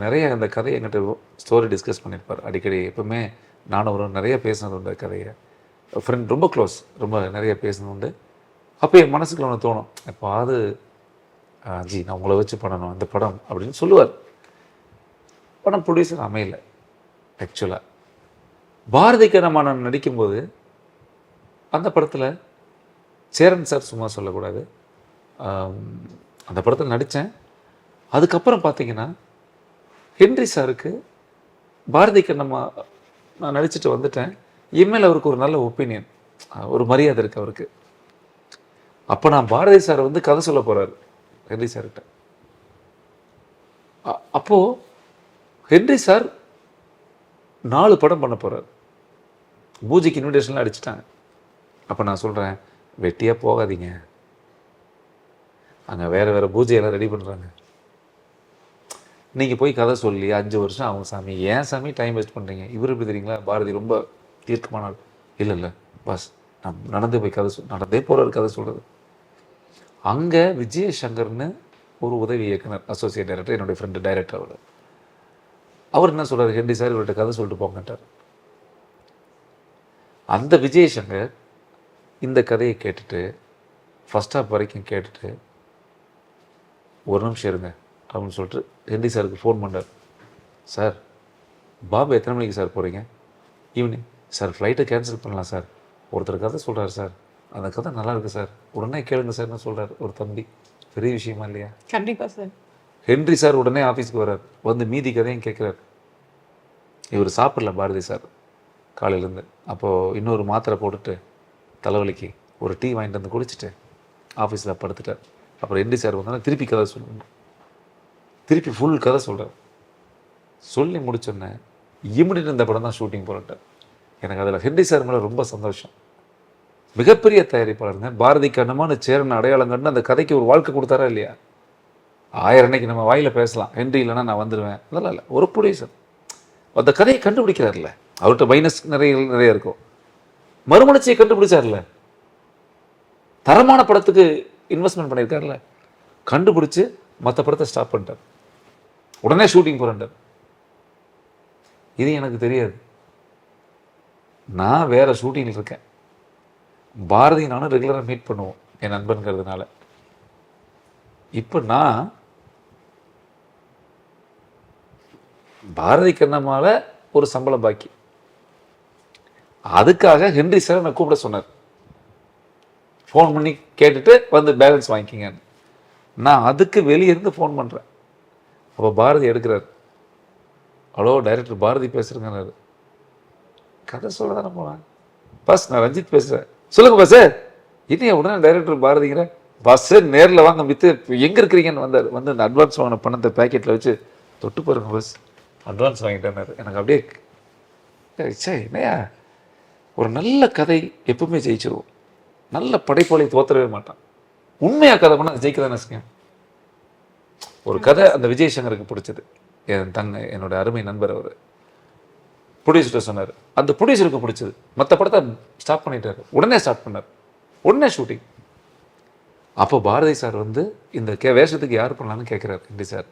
நிறைய அந்த கதையை என்கிட்ட ஸ்டோரி டிஸ்கஸ் பண்ணியிருப்பார். அடிக்கடி எப்பவுமே நானும் அவரும் நிறைய பேசினது உண்டு கதையை. ஃப்ரெண்ட் ரொம்ப க்ளோஸ் ரொம்ப நிறைய பேசினது உண்டு. அப்போ என் மனசுக்குள்ள ஒன்று தோணும் எப்பாவது ஆஹ், ஜி நான் உங்களை வச்சு பண்ணணும் அந்த படம் அப்படின்னு சொல்லுவார். படம் ப்ரொடியூசர் அமையல ஆக்சுவலாக பாரதி கரமானன் நடிக்கும்போது அந்த படத்தில் சேரன் சார் சும்மா சொல்லக்கூடாது. அந்த படத்தில் நடித்தேன் அதுக்கப்புறம் பார்த்தீங்கன்னா ஹென்றி சாருக்கு பாரதி கண்ணம்மா நான் நடிச்சிட்டு வந்துட்டேன். இனிமேல் அவருக்கு ஒரு நல்ல ஒப்பீனியன் ஒரு மரியாதை இருக்குது அவருக்கு. அப்போ நான் பாரதி சார் வந்து கதை சொல்ல போகிறாரு ஹென்றி சார்கிட்ட. அப்போது ஹென்றி சார் நாலு படம் பண்ண போகிறார் பூஜைக்கு இன்விடேஷன்லாம் அடிச்சிட்டாங்க. அப்போ நான் சொல்கிறேன் வெட்டியாக போகாதீங்க. அங்கே வேறு வேறு பூஜையெல்லாம் ரெடி பண்ணுறாங்க நீங்கள் போய் கதை சொல்லி அஞ்சு வருஷம் அவங்க சாமி. ஏன் சாமி டைம் வேஸ்ட் பண்ணுறீங்க இவர் எப்படி தெரியுங்களா? பாரதி ரொம்ப தீர்க்கமான ஆள். இல்லை இல்லை பஸ் நான் நடந்து போய் கதை சொல் நடந்தே போகிறார் கதை சொல்கிறது அங்கே விஜயசங்கர்னு ஒரு உதவி இயக்குனர் அசோசியேட் டைரக்டர் என்னுடைய ஃப்ரெண்டு டைரக்டர் அவர். அவர் என்ன சொல்கிறார் ஹெண்டி சார் இவர்கிட்ட கதை சொல்லிட்டு போங்கட்டார் அந்த விஜய் சங்கர் இந்த கதையை கேட்டுட்டு ஃபஸ்ட் ஹாப் வரைக்கும் கேட்டுட்டு ஒரு நிமிஷம் இருங்க அப்படின்னு சொல்லிட்டு ஹெண்டி சாருக்கு ஃபோன் பண்ணார். சார் பாபு எத்தனை மணிக்கு சார் போகிறீங்க ஈவினிங் சார் ஃப்ளைட்டை கேன்சல் பண்ணலாம் சார். ஒருத்தர் கதை சொல்கிறார் சார். அந்த கதை நல்லா இருக்கு சார். உடனே கேளுங்க சார்னு சொல்கிறார் ஒரு தம்பி. பெரிய விஷயமா இல்லையா? கண்டிப்பாக சார். ஹென்றி சார் உடனே ஆஃபீஸ்க்கு வர்றார். வந்து மீதி கதையும் கேட்குறாரு. இவர் சாப்பிடல பாரதி சார். காலையிலேருந்து. அப்போது இன்னொரு மாத்திரை போட்டுட்டு தலைவலிக்கு ஒரு டீ வாங்கிட்டு வந்து குடிச்சிட்டு ஆஃபீஸில் படுத்துட்டார். அப்புறம் ஹென்றி சார் வந்தோன்னா திருப்பி கதை சொல்லணும். திருப்பி ஃபுல் கதை சொல்கிறார் சொல்லி முடிச்சோன்னே இமிடியட் இந்த படம் தான் ஷூட்டிங் போட்டுட்டார் எனக்கு அதில் ஹென்றி சார் மேலே ரொம்ப சந்தோஷம். மிகப்பெரிய தயாரிப்பாளருங்க பாரதி கண்ணமான சேரன் அடையாளம் கண்டு அந்த கதைக்கு ஒரு வாழ்க்கை கொடுத்தாரா இல்லையா? ஆயிரம் அன்னைக்கு நம்ம வாயில பேசலாம். ஹென்றி இல்லைன்னா நான் வந்துடுவேன் அதெல்லாம் இல்லை. ஒரு ப்ரொடியூசர் அந்த கதையை கண்டுபிடிக்கிறார்ல. அவர்கிட்ட மைனஸ் நிறைய நிறைய இருக்கும். மறுமலர்ச்சியை கண்டுபிடிச்சார்ல. தரமான படத்துக்கு இன்வெஸ்ட்மெண்ட் பண்ணியிருக்காருல்ல கண்டுபிடிச்சு மற்ற படத்தை ஸ்டாப் பண்ணிட்டார். உடனே ஷூட்டிங் போகிறேன்ட்டார் இது எனக்கு தெரியாது. நான் வேறு ஷூட்டிங்கில் இருக்கேன். பாரதி நானும் ரெகுலராக மீட் பண்ணுவோம். என் நண்பன்கிறதுனால. இப்போ நான் பாரதி கண்ணம்மால ஒரு சம்பளம் பாக்கி. அதுக்காக ஹென்றி சார் என்னை கூப்பிட சொன்னார். ஃபோன் பண்ணி கேட்டுட்டு வந்து பேலன்ஸ் வாங்கிக்கிங்கன்னு. நான் அதுக்கு வெளியே இருந்து ஃபோன் பண்ணுறேன் அப்போ பாரதி எடுக்கிறார். ஹலோ டைரக்டர் பாரதி பேசுகிறேங்கன்னாரு கதை சொல்ல தானே போனேன் பஸ் நான் ரஞ்சித் பேசுகிறேன் சொல்லுங்க பஸ் இன்னும் உடனே டைரக்டர் பாரதிங்கிற? பஸ்ஸு நேரில் வாங்க வித்து எங்கே இருக்கிறீங்கன்னு வந்தார். வந்து அந்த அட்வான்ஸ் வாங்கின பணத்தை பேக்கெட்டில் வச்சு தொட்டு பாருங்க பஸ் அட்வான்ஸ் வாங்கிட்டேன்னாரு. எனக்கு அப்படியே சே ச்சே என்னையா ஒரு நல்ல கதை எப்பவுமே ஜெயிச்சிருவோம் நல்ல படைப்பாளி தோத்தரவே மாட்டான். உண்மையாக கதை பண்ணால் அது ஜெயிக்க தானே ஒரு கதை அந்த விஜய் சங்கருக்கு பிடிச்சது. என் தங்க என்னோட அருமை நண்பர் அவர். ப்ரொடியூசர்கிட்ட சொன்னார். அந்த ப்ரொடியூசருக்கு பிடிச்சது. மற்ற படத்தை ஸ்டாப் பண்ணிட்டார். உடனே ஸ்டார்ட் பண்ணார். உடனே ஷூட்டிங் அப்போ பாரதி சார் வந்து இந்த கே வேஷத்துக்கு யார் பண்ணலான்னு கேட்குறாரு ஹிந்தி சார்.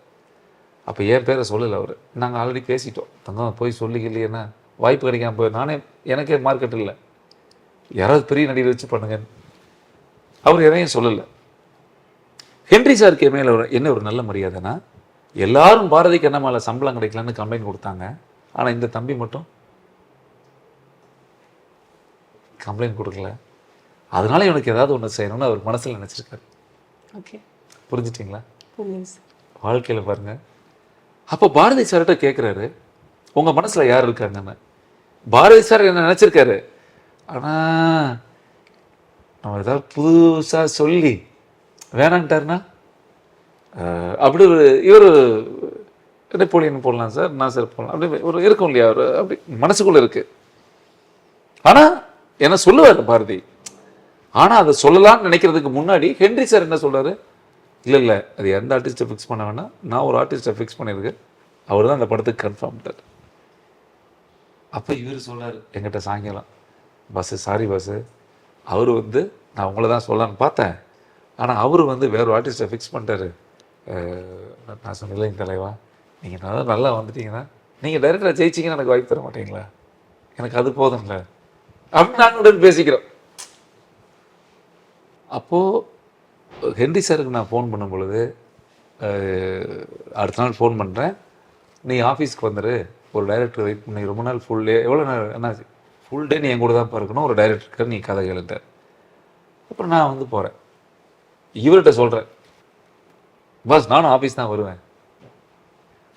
அப்போ என் பேரை சொல்லலை அவர். நாங்கள் ஆல்ரெடி பேசிட்டோம். தங்கம் போய் சொல்லிக்கலையேன்னா வாய்ப்பு கிடைக்காம போய் நானே எனக்கே மார்க்கெட் இல்லை. யாராவது பெரிய நடிகர் வச்சு பண்ணுங்க அவர் எதையும் சொல்லலை. ஹென்றி சாருக்கு மேல என்ன ஒரு நல்ல மரியாதைனா எல்லாரும் பாரதிக்கு என்ன மேலே சம்பளம் கிடைக்கலன்னு கம்ப்ளைண்ட் கொடுத்தாங்க. ஆனால் இந்த தம்பி மட்டும் கம்ப்ளைண்ட் கொடுக்கல. அதனால இவனுக்கு ஏதாவது ஒன்று செய்யணும்னு அவர் மனசில் நினச்சிருக்காரு. ஓகே புரிஞ்சிட்டிங்களா? வாழ்க்கையில் பாருங்க. அப்போ பாரதி சார்கிட்ட கேட்குறாரு உங்கள் மனசில் யார் இருக்காங்கன்னு பாரதி சார் என்ன நினச்சிருக்காரு? ஆனால் நம்ம ஏதாவது புதுசாக சொல்லி வேணான்ட்டாருன்னா அப்படி ஒரு இவர் நெப்போலியன் போடலாம் சார் நான் சார் போடலாம். அப்படி ஒரு இருக்கும் இல்லையா? ஒரு அப்படி மனசுக்குள்ளே இருக்கு. ஆனால் என்ன சொல்லுவார் பாரதி? ஆனால் அதை சொல்லலாம்னு நினைக்கிறதுக்கு முன்னாடி ஹென்றி சார் என்ன சொல்கிறாரு இல்லை இல்லை. அது எந்த ஆர்டிஸ்ட்டை ஃபிக்ஸ் பண்ண வேணாம் நான் ஒரு ஆர்டிஸ்ட்டை ஃபிக்ஸ் பண்ணியிருக்கேன். அவர் தான் அந்த படத்துக்கு கன்ஃபார்ம் பண்ணிட்டார் அப்போ இவர் சொன்னார் எங்கிட்ட சாயங்காலம் பஸ்ஸு சாரி பஸ்ஸு அவர் வந்து நான் உங்களை தான் சொல்லலான்னு பார்த்தேன். ஆனால் அவர் வந்து வேற ஒரு ஆர்டிஸ்ட்டை ஃபிக்ஸ் பண்ணிட்டாரு. நான் சொன்னேன் இந்த தலைவா நீங்கள் நல்லா நல்லா வந்துட்டீங்கன்னா நீங்கள் டைரக்டராக ஜெயிச்சிங்கன்னா எனக்கு வாய்ப்பு தர மாட்டீங்களா? எனக்கு அது போதும்ல. அப்படின்னு நாங்கள் உடனே பேசிக்கிறோம். அப்போது ஹென்றி சாருக்கு நான் ஃபோன் பண்ணும் பொழுது அடுத்த நாள் ஃபோன் பண்ணுறேன் நீ ஆஃபீஸ்க்கு வந்துரு ஒரு டைரக்டர் வெயிட் பண்ணி ரொம்ப நாள் ஃபுல் டே எவ்வளோ நேரம் என்ன ஃபுல் டே நீ என் கூட தான் பார்க்கணும் ஒரு டைரக்டருக்கு நீ கதை கேளுட்டார் அப்புறம் நான் வந்து போகிறேன் இவர்கிட்ட சொல்கிறேன் பாஸ் நானும் ஆஃபீஸ் தான் வருவேன்.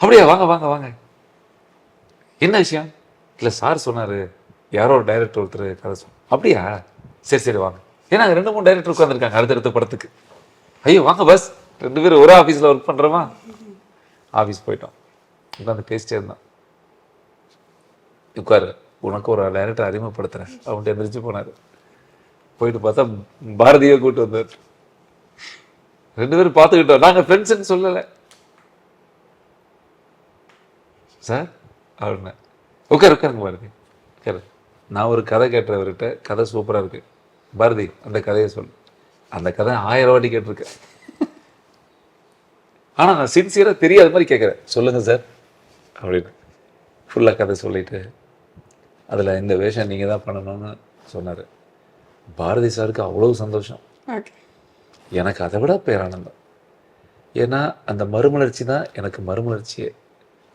அப்படியா வாங்க வாங்க வாங்க. என்ன விஷயம்? இல்லை சார் சொன்னார் யாரோ ஒரு டைரக்டர் ஒருத்தர் கதை சொன்ன அப்படியா? சரி சரி வாங்க. ஏன்னா ரெண்டு மூணு டைரக்டர் உட்காந்துருக்காங்க அடுத்தடுத்த படத்துக்கு. ஐயோ வாங்க பஸ் ரெண்டு பேரும் ஒரே ஆஃபீஸில் ஒர்க் பண்ணுறோமா ஆஃபீஸ் போயிட்டோம். உட்காந்து பேசிட்டே இருந்தான் உட்காரு. உனக்கு ஒரு டைரக்டர் அறிமுகப்படுத்துறேன். அவன்ட்டு எந்திரிச்சு போனார். போயிட்டு பார்த்தா பாரதியை கூட்டு வந்தார். ரெண்டு பேரும் பார்த்துக்கிட்டோம். நாங்கள் ஃப்ரெண்ட்ஸ்ன்னு சொல்லலை. சார் அப்படின்னேன் உட்காரு உட்காருங்க பாரதி. உட்காரு. நான் ஒரு கதை கேட்டவர்கிட்ட கதை சூப்பராக இருக்குது பாரதி அந்த கதையை சொல்லு. அந்த கதை ஆயிரம் வாட்டி கேட்டிருக்கேன். ஆனால் நான் சின்சியராக தெரியாத மாதிரி கேட்குறேன். சொல்லுங்க சார் அப்படின்னு. ஃபுல்லாக கதை சொல்லிட்டு அதில் இந்த வேஷம் நீங்கள் தான் பண்ணணும்னு சொன்னார். பாரதி சாருக்கு அவ்வளோ சந்தோஷம். எனக்கு அதை விட பேரானந்தம். ஏன்னா அந்த மறுமலர்ச்சி தான் எனக்கு மறுமலர்ச்சியே.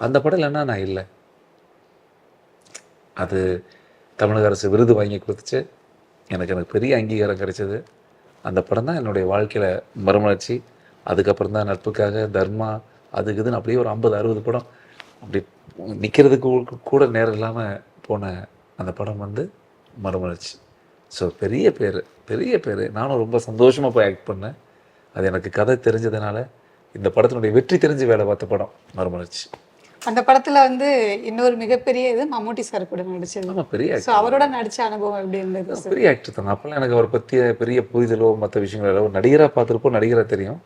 அந்த படம் இல்லைன்னா நான் இல்லை. அது தமிழக அரசு விருது வாங்கி கொடுத்துச்சு. எனக்கு எனக்கு பெரிய அங்கீகாரம் கிடைச்சது. அந்த படம் தான் என்னுடைய வாழ்க்கையில் மறுமலர்ச்சி. அதுக்கப்புறம் தான் நட்புக்காக தர்மா அதுக்கு இதுன்னு அப்படியே ஒரு ஐம்பது அறுபது படம். அப்படி நிற்கிறதுக்கு கூட நேரம் இல்லாமல் போன அந்த படம் வந்து மறுமலர்ச்சி. ஸோ பெரிய பேர் பெரிய பேர். நானும் ரொம்ப சந்தோஷமாக போய் ஆக்ட் பண்ணேன். அது எனக்கு கதை தெரிஞ்சதுனால இந்த படத்தினுடைய வெற்றி தெரிஞ்சு வேலை பார்த்த படம் மறுமலர்ச்சி. அந்த படத்துல வந்து இன்னொரு மிகப்பெரிய இது மம்முட்டி சார் கூட நடிச்சது. பெரிய ஸோ அவரோட நடிச்ச அனுபவம் எப்படி இருந்தது பெரிய ஆக்டர் தான். அப்போல்லாம் எனக்கு அவரை பற்றிய பெரிய புரிதலோ மற்ற விஷயங்களோ நடிகராக பார்த்துருப்போம் நடிகராக தெரியும்.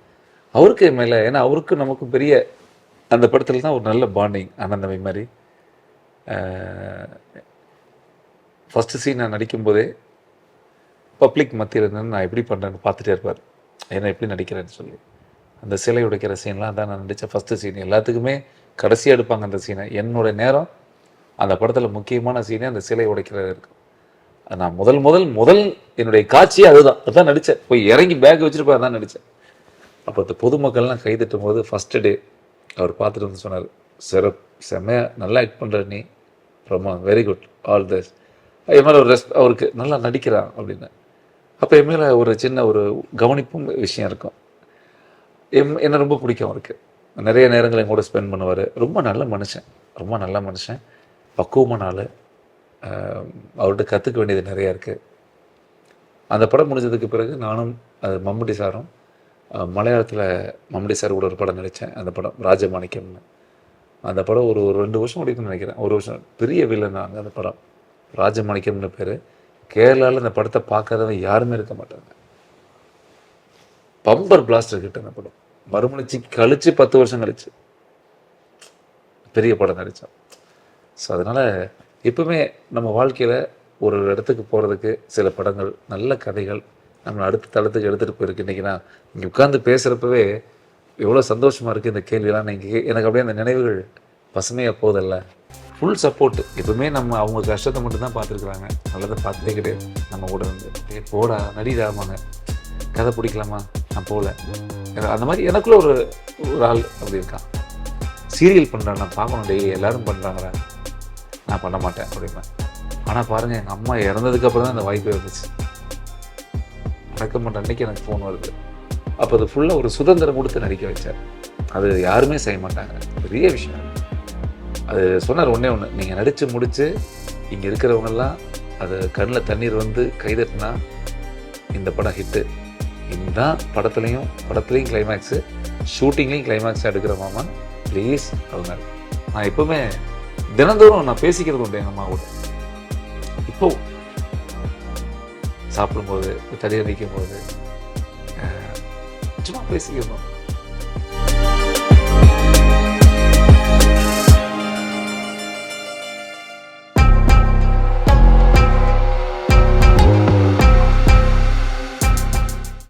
அவருக்கு மேலே ஏன்னா அவருக்கும் நமக்கும் பெரிய அந்த படத்தில் தான் ஒரு நல்ல பாண்டிங் ஆனந்தமை மாதிரி. ஃபஸ்ட்டு சீன் நான் நடிக்கும்போதே பப்ளிக் மத்தியில் இருந்து நான் எப்படி பண்ணுறேன்னு பார்த்துட்டே இருப்பார். என்ன எப்படி நடிக்கிறேன்னு சொல்லி. அந்த சிலை உடைக்கிற சீன்லாம் தான் நான் நடித்த ஃபஸ்ட்டு சீன் எல்லாத்துக்குமே கடைசியாக எடுப்பாங்க அந்த சீனை. என்னோட நேரம் அந்த படத்தில் முக்கியமான சீனே அந்த சிலை உடைக்கிறது இருக்கும் நான் முதல் முதல் முதல் என்னுடைய காட்சியே அதுதான். அதுதான் நடித்தேன் போய் இறங்கி பேக் வச்சுருப்பேன் அதான் நடித்தேன் அப்போ அந்த பொதுமக்கள்லாம் கைதட்டும் போது ஃபஸ்ட்டு டே அவர் பார்த்துட்டு வந்து சொன்னார் சிறப் செம்மையாக நல்லா ஆக்ட் பண்ணுற நீ. ரொம்ப வெரி குட் ஆல் தஸ் என் மேலே ஒரு ரெஸ்ட் அவருக்கு நல்லா நடிக்கிறான் அப்படின்னு. அப்போ என் மேலே ஒரு சின்ன ஒரு கவனிப்பும் விஷயம் இருக்கும். எம் என்ன ரொம்ப பிடிக்கும் அவருக்கு. நிறைய நேரங்கள் என் கூட ஸ்பெண்ட் பண்ணுவார். ரொம்ப நல்ல மனுஷன். ரொம்ப நல்ல மனுஷன். பக்குவமான ஆள். அவர்கிட்ட கற்றுக்க வேண்டியது நிறையா இருக்குது அந்த படம் முடிஞ்சதுக்கு பிறகு நானும் அது மம்முட்டி சாரும் மலையாளத்தில் மம்முட்டி சார் கூட ஒரு படம் நடித்தேன் அந்த படம் ராஜமாணிக்கம்னு. அந்த படம் ஒரு ஒரு ரெண்டு வருஷம் ஓடிக்கும்னு நினைக்கிறேன். ஒரு வருஷம். பெரிய வில்லன் அங்கே அந்த படம். ராஜமாணிக்கம்னு பேர். கேரளாவில் அந்த படத்தை பார்க்காதவங்க யாருமே இருக்க மாட்டாங்க. பம்பர் பிளாஸ்டர் கிட்ட அந்த படம். மறுமலர்ச்சி கழிச்சு பத்து வருஷம் கழிச்சு. பெரிய படம் நடித்தோம் ஸோ அதனால் எப்பவுமே நம்ம வாழ்க்கையில் ஒரு இடத்துக்கு போகிறதுக்கு சில படங்கள் நல்ல கதைகள் நம்மளை அடுத்த தளத்துக்கு எடுத்துகிட்டு போயிருக்கு. இன்றைக்கி நான் இங்கே உட்காந்து பேசுகிறப்பவே எவ்வளோ சந்தோஷமாக இருக்குது இந்த கேள்வியெல்லாம். நீங்கள் எனக்கு அப்படியே அந்த நினைவுகள் பசுமையாக போதல்ல ஃபுல் சப்போர்ட் எப்பவுமே நம்ம அவங்க கஷ்டத்தை மட்டும் தான் பார்த்துருக்குறாங்க. நல்லதை பார்த்ததே கிடையாது. நம்ம கூட இருந்து போடா நடிடாமாங்க கதை பிடிக்கலாமா? நான் போகல. அந்த மாதிரி எனக்குள்ள ஒரு ஒரு ஆள் அப்படி இருக்கான். சீரியல் பண்ணுறேன் நான் பார்க்கணும் டெய்லி எல்லாரும் பண்ணுறாங்க நான் பண்ண மாட்டேன் அப்படிம்பேன். ஆனால் பாருங்கள் எங்கள் அம்மா இறந்ததுக்கு அப்புறம் தான் அந்த வாய்ப்பு வந்துச்சு. நடக்க மாட்டேன் அன்னைக்கு எனக்கு ஃபோன் வருது. அப்போ அது ஃபுல்லாக ஒரு சுதந்திரம் கொடுத்து நடிக்க வச்சார். அது யாருமே செய்ய மாட்டாங்க. பெரிய விஷயம் அது. அது சொன்னார் ஒன்றே ஒன்று நீங்கள் நடித்து முடித்து இங்கே இருக்கிறவங்கெல்லாம் அது கண்ணில் தண்ணீர் வந்து கைதட்டினா இந்த படம் ஹிட்டு இதுதான் படத்துலையும் படத்துலையும் கிளைமேக்ஸு ஷூட்டிங்லேயும் கிளைமேக்ஸாக எடுக்கிற மாமா ப்ளீஸ் அவங்க நான் எப்பவுமே தினந்தோறும் நான் பேசிக்கிறது உண்டு எங்கள் அம்மா கூட இப்போ சாப்பிடும்போது தடியை நிற்கும் போது சும்மா பேசிக்கிறோம்.